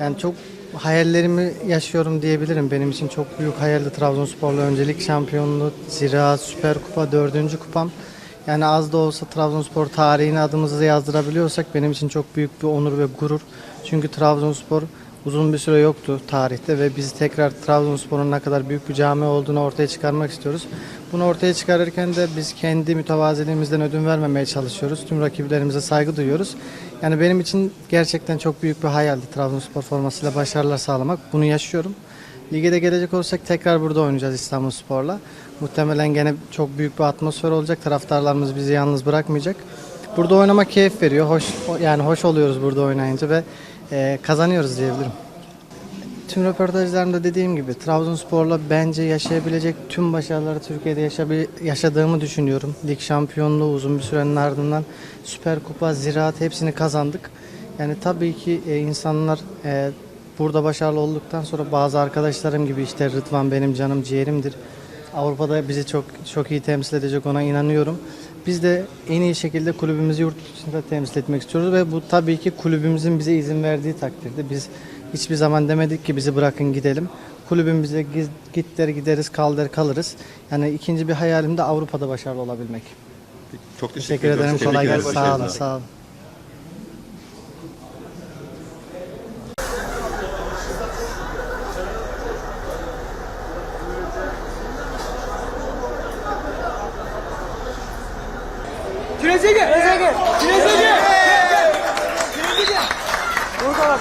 Yani çok hayallerimi yaşıyorum diyebilirim. Benim için çok büyük hayaldi Trabzonspor'la öncelik şampiyonluğu, Ziraat, Süper Kupa, dördüncü kupam. Yani az da olsa Trabzonspor tarihine adımızı yazdırabiliyorsak benim için çok büyük bir onur ve gurur. Çünkü Trabzonspor uzun bir süre yoktu tarihte ve biz tekrar Trabzonspor'un ne kadar büyük bir cami olduğunu ortaya çıkarmak istiyoruz. Bunu ortaya çıkarırken de biz kendi mütevaziliğimizden ödün vermemeye çalışıyoruz. Tüm rakiplerimize saygı duyuyoruz. Yani benim için gerçekten çok büyük bir hayaldi Trabzonspor formasıyla başarılar sağlamak. Bunu yaşıyorum. Lige de gelecek olursak tekrar burada oynayacağız İstanbulspor'la. Muhtemelen gene çok büyük bir atmosfer olacak. Taraftarlarımız bizi yalnız bırakmayacak. Burada oynamak keyif veriyor. Hoş yani hoş oluyoruz burada oynayınca ve e, kazanıyoruz diyebilirim. Tüm röportajlarımda dediğim gibi Trabzonspor'la bence yaşayabilecek tüm başarıları Türkiye'de yaşadığımı düşünüyorum. Lig şampiyonluğu uzun bir sürenin ardından Süper Kupa, Ziraat hepsini kazandık. Yani tabii ki e, insanlar e, burada başarılı olduktan sonra bazı arkadaşlarım gibi işte Rıdvan benim canım ciğerimdir. Avrupa'da bizi çok çok iyi temsil edecek ona inanıyorum. Biz de en iyi şekilde kulübümüzü yurt dışında temsil etmek istiyoruz ve bu tabii ki kulübümüzün bize izin verdiği takdirde biz hiçbir zaman demedik ki bizi bırakın gidelim. Giz- git der gideriz kal der kalırız. Yani ikinci bir hayalim de Avrupa'da başarılı olabilmek. Çok teşekkür, Teşekkür ederim. Kolay gelsin. Sağ olun. Sağ olun. Kireze gel. Kireze gel. Kireze gel. Kireze gel. Burada bak.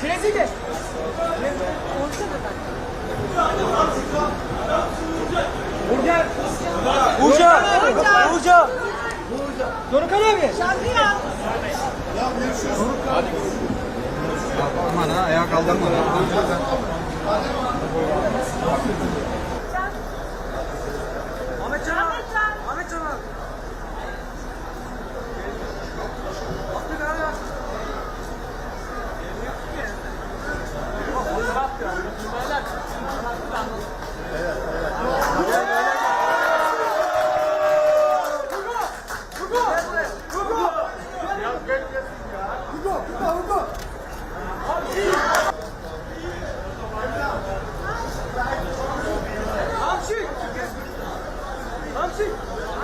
Kireze gel. Burger. Burca. Burca. Dorukan abi. Aman ha ayağa kaldırma. Avante!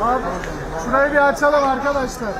Abi şurayı bir açalım arkadaşlar.